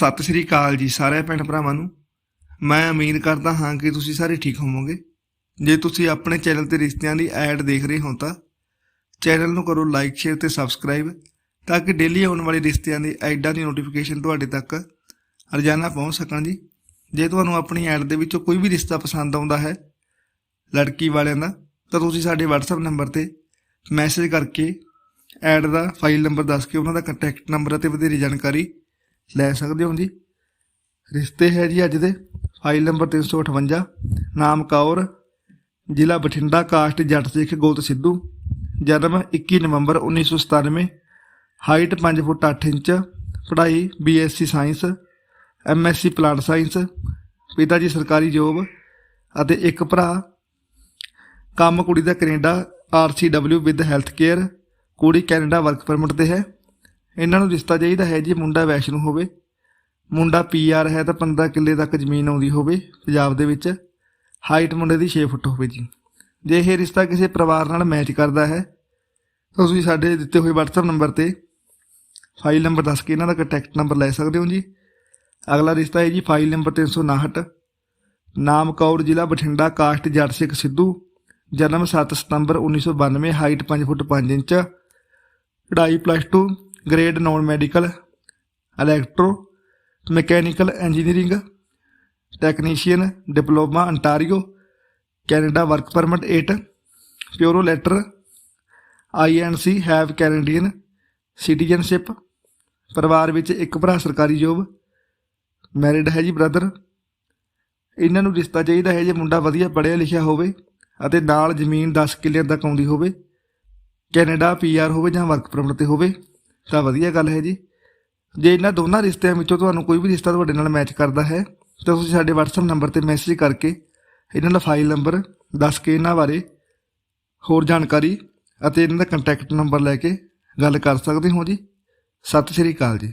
ਸਤਿ ਸ੍ਰੀ ਅਕਾਲ ਜੀ ਸਾਰੇ ਭੈਣ ਭਰਾਵਾਂ ਨੂੰ। ਮੈਂ ਉਮੀਦ ਕਰਦਾ ਹਾਂ ਕਿ ਤੁਸੀਂ ਸਾਰੇ ਠੀਕ ਹੋਵੋਗੇ। ਜੇ ਤੁਸੀਂ ਆਪਣੇ ਚੈਨਲ ਤੇ ਰਿਸ਼ਤਿਆਂ ਦੀ ਐਡ ਦੇਖ ਰਹੇ ਹੋ ਤਾਂ ਚੈਨਲ ਨੂੰ ਕਰੋ ਲਾਈਕ, ਸ਼ੇਅਰ ਤੇ ਸਬਸਕ੍ਰਾਈਬ ਤਾਂ ਕਿ ਡੇਲੀ ਆਉਣ ਵਾਲੀ ਰਿਸ਼ਤਿਆਂ ਦੀ ਐਡਾਂ ਦੀ ਨੋਟੀਫਿਕੇਸ਼ਨ ਤੁਹਾਡੇ ਤੱਕ ਰੋਜ਼ਾਨਾ ਪਹੁੰਚ ਸਕਣ ਜੀ। ਜੇ ਤੁਹਾਨੂੰ ਆਪਣੀ ਐਡ ਦੇ ਵਿੱਚੋਂ ਕੋਈ ਵੀ ਰਿਸ਼ਤਾ ਪਸੰਦ ਆਉਂਦਾ ਹੈ ਲੜਕੀ ਵਾਲਿਆਂ ਦਾ, ਤਾਂ ਤੁਸੀਂ ਸਾਡੇ WhatsApp ਨੰਬਰ ਤੇ ਮੈਸੇਜ ਕਰਕੇ ਐਡ ਦਾ ਫਾਈਲ ਨੰਬਰ ਦੱਸ ਕੇ ਉਹਨਾਂ ਦਾ ਕੰਟੈਕਟ ਨੰਬਰ ਅਤੇ ਵਧੇਰੇ ਜਾਣਕਾਰੀ ਲੈ ਸਕਦੇ ਹੋ ਜੀ। ਰਿਸ਼ਤੇ ਹੈ ਜੀ ਅੱਜ ਦੇ। ਫਾਈਲ ਨੰਬਰ 358 ਨਾਮ ਕੌਰ। ਜ਼ਿਲ੍ਹਾ ਬਠਿੰਡਾ, ਕਾਸਟ ਜੱਟ ਸਿੱਖ ਗੋਤ ਸਿੱਧੂ। ਜਨਮ 21 ਨਵੰਬਰ 1997 ਹਾਈਟ 5 ਫੁੱਟ 8 ਇੰਚ। ਪੜ੍ਹਾਈ BSc science MSc plant science. ਪਿਤਾ ਜੀ ਸਰਕਾਰੀ ਜੋਬ ਅਤੇ ਇੱਕ ਭਰਾ। ਕੰਮ ਕੁੜੀ ਦਾ Canada RCW with health care. ਕੁੜੀ ਕੈਨੇਡਾ ਵਰਕ ਪਰਮਿਟ ਤੇ ਹੈ। ਇਹਨਾਂ ਨੂੰ ਰਿਸ਼ਤਾ ਚਾਹੀਦਾ ਹੈ ਜੀ, ਮੁੰਡਾ ਵੈਸ਼ਨੂ ਹੋਵੇ। ਮੁੰਡਾ ਪੀਆਰ ਹੈ ਤਾਂ 15 ਕਿੱਲੇ ਤੱਕ ਜ਼ਮੀਨ ਆਉਂਦੀ ਹੋਵੇ ਪੰਜਾਬ ਦੇ ਵਿੱਚ। ਹਾਈਟ ਮੁੰਡੇ ਦੀ 6 ਫੁੱਟ ਹੋਵੇ ਜੀ। ਜੇ ਇਹ ਰਿਸ਼ਤਾ ਕਿਸੇ ਪਰਿਵਾਰ ਨਾਲ ਮੈਚ ਕਰਦਾ ਹੈ, ਤਾਂ ਤੁਸੀਂ ਸਾਡੇ ਦਿੱਤੇ ਹੋਏ WhatsApp ਨੰਬਰ ਤੇ ਫਾਈਲ ਨੰਬਰ ਦੱਸ ਕੇ ਇਹਨਾਂ ਦਾ ਕੰਟੈਕਟ ਨੰਬਰ ਲੈ ਸਕਦੇ ਹੋ ਜੀ। ਅਗਲਾ ਰਿਸ਼ਤਾ ਹੈ ਜੀ ਫਾਈਲ ਨੰਬਰ 359 ਨਾਮ ਕੌਰ, ਜ਼ਿਲ੍ਹਾ ਬਠਿੰਡਾ, ਕਾਸਟ, ਜੱਟ ਸਿੱਖ ਸਿੱਧੂ। ਜਨਮ 7 ਸਤੰਬਰ 1992 ਹਾਈਟ 5 ਫੁੱਟ 5 ਇੰਚ। ਪੜ੍ਹਾਈ plus 2 grade non medical electro mechanical engineering technician diploma Ontario Canada work permit 8 ਪਿਓਰੋ letter INC have Canadian citizenship ਪਰਿਵਾਰ ਵਿੱਚ ਇੱਕ ਭਰਾ ਸਰਕਾਰੀ ਜੋਬ ਮੈਰਿਡ ਹੈ ਜੀ ਬ੍ਰਦਰ ਇਹਨਾਂ ਨੂੰ ਰਿਸ਼ਤਾ ਚਾਹੀਦਾ ਹੈ ਜੇ ਮੁੰਡਾ ਵਧੀਆ ਪੜ੍ਹਿਆ ਲਿਖਿਆ ਹੋਵੇ ਅਤੇ ਨਾਲ ਜ਼ਮੀਨ 10 ਕਿੱਲਿਆਂ ਤੱਕ ਆਉਂਦੀ ਹੋਵੇ, ਕੈਨੇਡਾ ਪੀਆਰ ਹੋਵੇ ਜਾਂ ਵਰਕ ਪਰਮਿਟ ਤੇ ਹੋਵੇ। ਤਾਂ ਵਧੀਆ ਗੱਲ ਹੈ ਜੀ। ਜੇ ਇਹਨਾਂ ਦੋਨਾਂ ਰਿਸ਼ਤਿਆਂ ਵਿੱਚੋਂ ਤੁਹਾਨੂੰ ਕੋਈ ਵੀ ਰਿਸ਼ਤਾ ਤੁਹਾਡੇ ਨਾਲ ਮੈਚ ਕਰਦਾ ਹੈ, ਤਾਂ ਤੁਸੀਂ ਸਾਡੇ WhatsApp ਨੰਬਰ ਤੇ ਮੈਸੇਜ ਕਰਕੇ ਇਹਨਾਂ ਦਾ ਫਾਈਲ ਨੰਬਰ ਦੱਸ ਕੇ ਇਹਨਾਂ ਬਾਰੇ ਹੋਰ ਜਾਣਕਾਰੀ ਅਤੇ ਇਹਨਾਂ ਦਾ ਕੰਟੈਕਟ ਨੰਬਰ ਲੈ ਕੇ ਗੱਲ ਕਰ ਸਕਦੇ ਹੋ ਜੀ। ਸਤਿ ਸ਼੍ਰੀ ਅਕਾਲ ਜੀ।